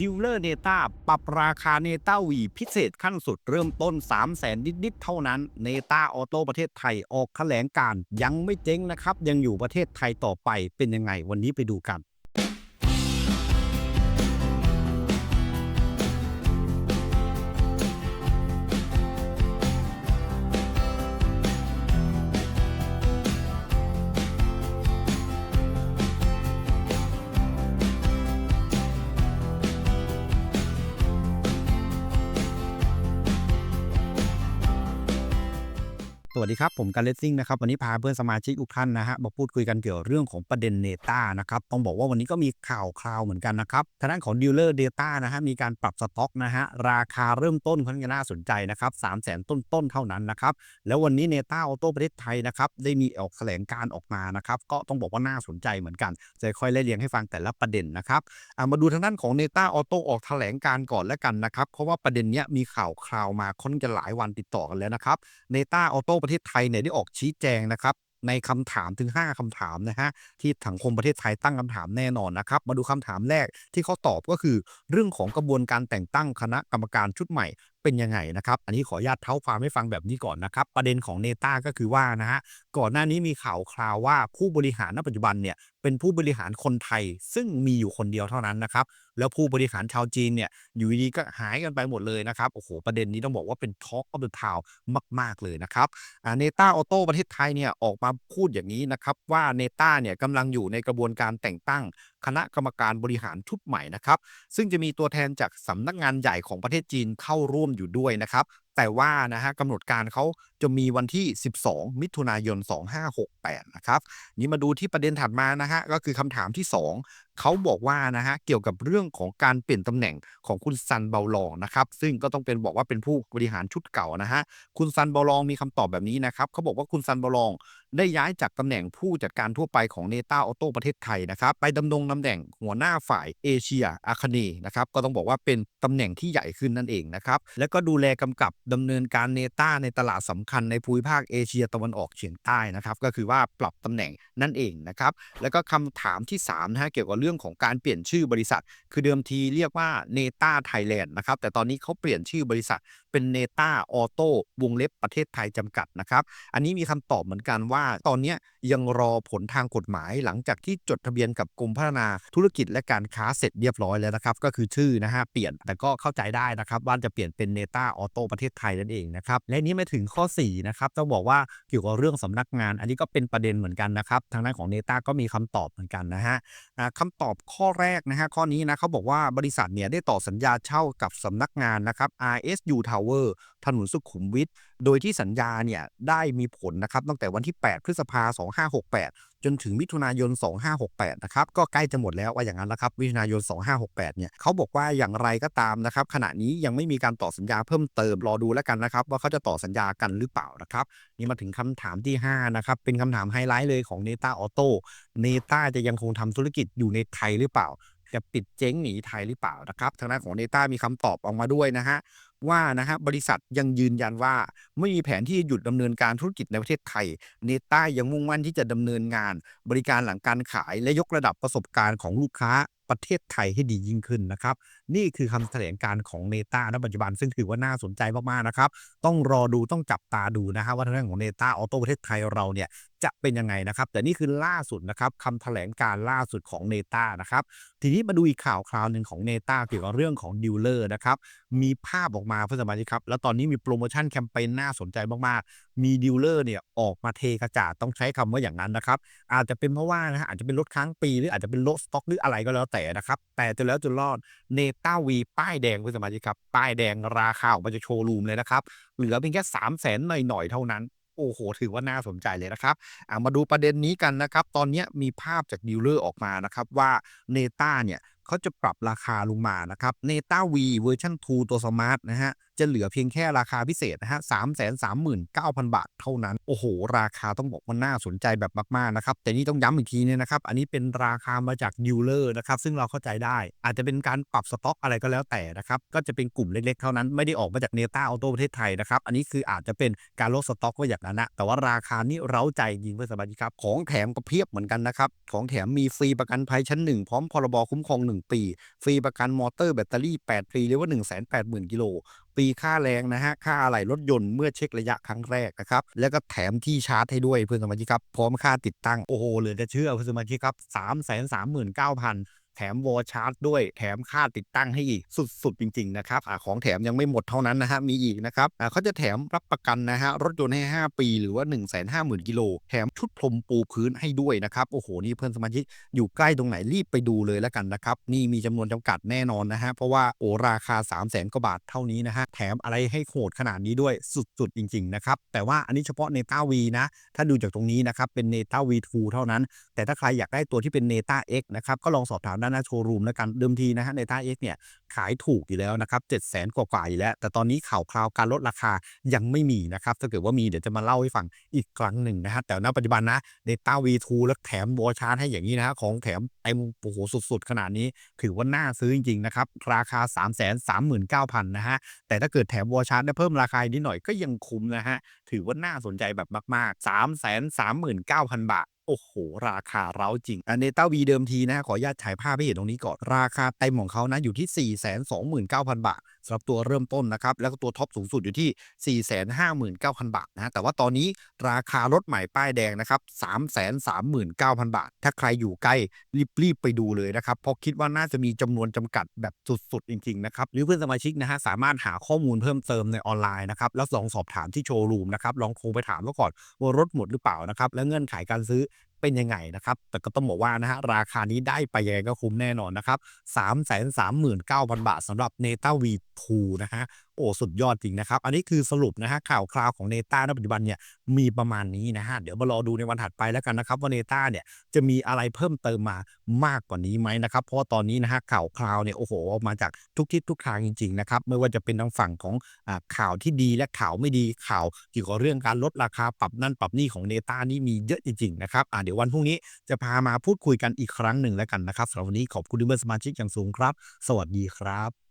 ดิวเลอร์เนต้าปรับราคาเนต้าวีพิเศษขั้นสุดเริ่มต้น 3 0 0แสนนิด ๆ เท่านั้นเนต้าออโต้ประเทศไทยออกแถลงการ ยังไม่เจ๊งนะครับ ยังอยู่ประเทศไทยต่อไปเป็นยังไงวันนี้ไปดูกัน สวัสดีครับ ผมกันเลสซิ่งนะครับ วันนี้พาเพื่อนสมาชิกทุกท่านนะฮะมาพูดคุยกันเกี่ยวเรื่องของประเด็นเนต้านะครับ ต้องบอกว่าวันนี้ก็มีข่าวคราวเหมือนกันนะครับ ทางด้านของดีลเลอร์เดต้านะฮะมีการปรับสต็อกนะฮะราคาเริ่มต้นค่อนข้างน่าสนใจนะครับ3 0 0 0 0 0ต้นๆเท่านั้นนะครับ แล้ววันนี้เนต้าออโต้ประเทศไทยนะครับได้มีออกแถลงการออกมานะครับก็ต้องบอกว่าน่าสนใจเหมือนกัน จะค่อยไล่เรียงให้ฟังแต่ละประเด็นนะครับมาดูทางด้านของเนต้าออโต้ออกแถลงการก่อนแล้วกันนะครับเพราะว่าประเด็นเนี้ยมีข่าวคราวมาค่อนข้างจะหลายวันติดต่อกันแล้วนะครับเนต้าออโต้ประเทศไทยเนี่ยได้ออกชี้แจงนะครับในคำถามถึง 5คำถามนะฮะที่สังคมประเทศไทยตั้งคำถามแน่นอนนะครับ มาดูคำถามแรกที่เขาตอบก็คือ เรื่องของกระบวนการแต่งตั้งคณะกรรมการชุดใหม่ เป็นยังไงนะครับอันนี้ขออนุญาตเท้าความให้ฟังแบบนี้ก่อนนะครับประเด็นของเนต้าก็คือว่านะฮะก่อนหน้านี้มีข่าวคราวว่าผู้บริหารณปัจจุบันเนี่ยเป็นผู้บริหารคนไทย ซึ่งมีอยู่คนเดียวเท่านั้นนะครับแล้วผู้บริหารชาวจีนเนี่ยอยู่ดีๆก็หายกันไปหมดเลยนะครับโอ้โหประเด็นนี้ต้องบอกว่าเป็นทอ l k อ f เดอะทาวมาก ๆเลยนะครับเนต้าออโต้ประเทศไทยเนี่ยออกมาพูดอย่างนี้นะครับว่าเนต้าเนี่ยกำลังอยู่ในกระบวนการแต่งตั้งคณะกรรมการบริหารชุดใหม่นะครับซึ่งจะมีตัวแทนจากสำนักงานใหญ่ของประเทศจีนเข้าร่วมอยู่ด้วยนะครับ แต่ว่านะฮะกำหนดการเขาจะมีวันที่ 12 มิถุนายน 2568 นะครับ นี้มาดูที่ประเด็นถัดมานะฮะก็คือคำถามที่ 2 เขาบอกว่านะฮะเกี่ยวกับเรื่องของการเปลี่ยนตำแหน่งของคุณซันเบาลองนะครับซึ่งก็ต้องเป็นบอกว่าเป็นผู้บริหารชุดเก่านะฮะคุณซันเบาลองมีคำตอบแบบนี้นะครับเขาบอกว่าคุณซันเบาลองได้ย้ายจากตำแหน่งผู้จัดการทั่วไปของเนต้าออโต้ประเทศไทยนะครับไปดำรงตำแหน่งหัวหน้าฝ่ายเอเชียอาคเนนะครับก็ต้องบอกว่าเป็นตำแหน่งที่ใหญ่ขึ้นนั่นเองนะครับแล้วก็ดูแลกำกับดำเนินการเนต้าในตลาดสำคัญในภูมิภาคเอเชียตะวันออกเฉียงใต้นะครับก็คือว่าปรับตำแหน่งนั่นเองนะครับแล้วก็คำถามที่3นะฮะเกี่ยวกับเรื่องื่องของการเปลี่ยนชื่อบริษัท คือเดิมทีเรียกว่าเนต้าไทยแลนด์นะครับแต่ตอนนี้เขาเปลี่ยนชื่อบริษัทเป็นเนต้าออโต้วงเล็บประเทศไทยจำกัดนะครับ อันนี้มีคำตอบเหมือนกันว่า ตอนนี้ยังรอผลทางกฎหมายหลังจากที่จดทะเบียนกับกรมพัฒนาธุรกิจและการค้าเสร็จเรียบร้อยแล้วนะครับ ก็คือชื่อนะฮะเปลี่ยนแต่ก็เข้าใจได้นะครับว่าจะเปลี่ยนเป็นเนต้าออโต้ประเทศไทยนั่นเองนะครับและนี้มาถึงข้อ4นะครับต้องบอกว่าเกี่ยวกับเรื่องสำนักงาน อันนี้ก็เป็นประเด็นเหมือนกันนะครับทางด้านของเนต้าก็มีคำตอบเหมือนกันนะฮะคำตอบข้อแรกนะฮะข้อนี้นะเขาบอกว่าบริษัทเนี่ยได้ต่อสัญญาเช่ากับสำนักงานนะครับ RSU Tower ถนนสุขุมวิทโดยที่สัญญาเนี่ยได้มีผลนะครับตั้งแต่วันที่ 8 พฤษภาคม2568 จนถึงมิถุนายน 2568 นะครับก็ใกล้จะหมดแล้วว่าอย่างนั้นแล้วครับมิถุนายน 2568 เนี่ยเขาบอกว่าอย่างไรก็ตามนะครับขณะนี้ยังไม่มีการต่อสัญญาเพิ่มเติมรอดูแล้วกันนะครับ ว่าเขาจะต่อสัญญากันหรือเปล่านะครับ นี่มาถึงคำถามที่ 5 นะครับ เป็นคำถามไฮไลท์เลยของเนต้าออโต้เนต้าจะยังคงทำธุรกิจอยู่ในไทยหรือเปล่าจะปิดเจ๊งหนีไทยหรือเปล่านะครับทางด้านของเนต้ามีคำตอบออกมาด้วยนะฮะ ว่านะฮะบริษัทยังยืนยันว่า ไม่มีแผนที่จะหยุดดำเนินการธุรกิจในประเทศไทย เนต้ายังมุ่งมั่นที่จะดำเนินงาน บริการหลังการขายและยกระดับประสบการณ์ของลูกค้า ประเทศไทยให้ดียิ่งขึ้นนะครับ นี่คือคำแถลงการของเนต้าณปัจจุบันซึ่งถือว่าน่าสนใจมากๆนะครับ ต้องรอดูต้องจับตาดูนะฮะว่าทางด้านของเนต้าออโต้ประเทศไทยเราเนี่ยจะเป็นยังไงนะครับ แต่นี่คือล่าสุดนะครับคำแถลงการล่าสุดของเนต้านะครับ ทีนี้มาดูอีกข่าวคราวหนึ่งของเนต้าเกี่ยวกับเรื่องของดีลเลอร์นะครับมีภาพออกมาเพื่อนสมาชิกครับ แล้วตอนนี้มีโปรโมชั่นแคมเปญน่าสนใจมากๆ มีดีลเลอร์เนี่ยออกมาเทกระจาดต้องใช้คำว่าอย่างนั้นนะครับอาจจะเป็นเพราะว่านะฮะอาจจะเป็นรถค้างปีหรืออาจจะเป็นรถสต็อกหรืออะไรก็แล้วแต่นะครับ แต่จนแล้วจนรอดเนต้าวีป้ายแดงเพื่อสมาชิกครับ ป้ายแดงราคาออกมาจะโชว์รูมเลยนะครับ เหลือเพียงแค่3 0 0แสนหน่อยๆ เท่านั้น โอ้โห ถือว่าน่าสนใจเลยนะครับมาดูประเด็นนี้กันนะครับ ตอนนี้มีภาพจากดีลเลอร์ออกมานะครับว่าเนต้าเนี่ย เขาจะปรับราคาลงมานะครับเนต้าวีเวอร์ชัน2 ตัวสมาร์ทนะฮะ จะเหลือเพียงแค่ราคาพิเศษนะฮะสามแสนสามหมื่นเก้าพันบาทเท่านั้น โอ้โห ราคาต้องบอกว่าน่าสนใจแบบมากๆนะครับ แต่นี่ต้องย้ำอีกทีเนี่ยนะครับ อันนี้เป็นราคามาจากดีลเลอร์นะครับ ซึ่งเราเข้าใจได้ อาจจะเป็นการปรับสต็อกอะไรก็แล้วแต่นะครับ ก็จะเป็นกลุ่มเล็กๆเท่านั้น ไม่ได้ออกมาจากเนต้าออโต้ประเทศไทยนะครับ อันนี้คืออาจจะเป็นการลดสต็อกก็อย่างนั้นนะ แต่ว่าราคานี่เร้าใจจริงเพื่อนสมาชิกครับ ของแถมก็เพียบเหมือนกันนะครับ ของแถมมีฟรีประกันภัยชั้นหนึ่งพร้อมพรบคุ้มครอง1 1 ปี ฟรีประกันมอเตอร์แบตเตอรี่ 8 ปีหรือว่า 180,000 กิโลปีค่าแรงนะฮะ ค่าอะไหล่รถยนต์เมื่อเช็คระยะครั้งแรกนะครับ แล้วก็แถมที่ชาร์จให้ด้วยเพื่อนสมาชิกครับ พร้อมค่าติดตั้ง โอ้โหเหลือจะเชื่อเพื่อนสมาชิกครับ 339,000 แถมวอชาร์จด้วยแถมค่าติดตั้งให้อีกสุดๆ จริง ๆ นะครับอของแถมยังไม่หมดเท่านั้นนะฮะมีอีกนะครับเขาจะแถมรับประกันนะฮะรถยนต์ให้ 5 ปีหรือว่า 150,000 กิโลแถมชุดพรมปูพื้นให้ด้วยนะครับโอ้โหนี่เพื่อนสมาชิกอยู่ใกล้ตรงไหนรีบไปดูเลยแล้วกันนะครับนี่มีจำนวนจำกัดแน่นอนนะฮะเพราะว่าโอ้ราคา 300,000กว่าบาทเท่านี้นะฮะแถมอะไรให้โหดขนาดนี้ด้วยสุดๆ จริง ๆ นะครับแต่ว่าอันนี้เฉพาะ Neta V นะถ้าดูจากตรงนี้นะครับเป็น Neta V2 เท่านั้น แต่ถ้าใครอยากได้ตัวที่เป็น Neta X นะครับก็ลองสอบถามด้านหน้าโชว์รูมแล้วกันเดิมทีนะฮะ Neta X เอ็กเนี่ยขายถูกอยู่แล้วนะครับ700,000กว่าๆอยู่แล้ว แต่ตอนนี้ข่าวคราวการลดราคายังไม่มีนะครับถ้าเกิดว่ามีเดี๋ยวจะมาเล่าให้ฟังอีกครั้งหนึ่งนะฮะแต่ณปัจจุบันนะ Neta V2 แล้วแถมวอชาร์ให้อย่างนี้นะฮะของแถมเต็มโอ้โหสุดๆ ขนาดนี้ ถือว่าน่าซื้อจริงๆนะครับราคา 339,000นะฮะแต่ถ้าเกิดแถมวอชาร์ได้เพิ่มราคานิดหน่อยก็ยังคุ้มนะฮะถือว่าน่าสนใจแบบมากๆ 339,000 บาท โอ้โห ราคาเร้าจริง อันเนต้าวีเดิมทีนะ ขออนุญาตฉายภาพให้เห็นตรงนี้ก่อน ราคาเต็มของเขานะอยู่ที่ 429,000 บาท สำหรับตัวเริ่มต้นนะครับ แล้วก็ตัวท็อปสูงสุดอยู่ที่ 459,000 บาทนะแต่ว่าตอนนี้ราคารถใหม่ป้ายแดงนะครับ 339,000 บาท ถ้าใครอยู่ใกล้รีบๆไปดูเลยนะครับเพราะคิดว่าน่าจะมีจำนวนจำกัดแบบสุดๆ จริงๆนะครับหรือเพื่อนสมาชิกนะฮะสามารถหาข้อมูลเพิ่มเติมในออนไลน์นะครับแล้วลองสอบถามที่โชว์รูมนะครับลองโทรไปถามเขาก่อนว่ารถหมดหรือเปล่านะครับและเงื่อนไขการซื้อเป็นยังไงนะครับ แต่ก็ต้องบอกว่านะฮะราคานี้ได้ไปยังไงก็คุ้มแน่นอนนะครับ 339,000 บาทสำหรับ Neta V2 นะฮะ โอ้สุดยอดจริงนะครับ อันนี้คือสรุปนะฮะข่าวคราวของ Neta ณปัจจุบันเนี่ยมีประมาณนี้นะฮะเดี๋ยวมารอดูในวันถัดไปแล้วกันนะครับว่า Neta เนี่ยจะมีอะไรเพิ่มเติมมามากกว่านี้ไหมนะครับ เพราะตอนนี้นะฮะข่าวคราวเนี่ยโอ้โหมาจากทุกทิศทุกทางจริงๆนะครับไม่ว่าจะเป็นทางฝั่งของอข่าวที่ดีและข่าวไม่ดีข่าวเกี่ยวกับเรื่องการลดราคาปรับนั่นปรับนี่ของ Neta นี่มีเยอะจริงๆนะครับอ่าเดี๋ยววันพรุ่งนี้จะพามาพูดคุยกันอีกครั้งหนึ่งแล้วกันนะครับสำหรับวันนี้ขอบคุณที่เป็นสมาชิกอย่างสูงครับ สวัสดีครับ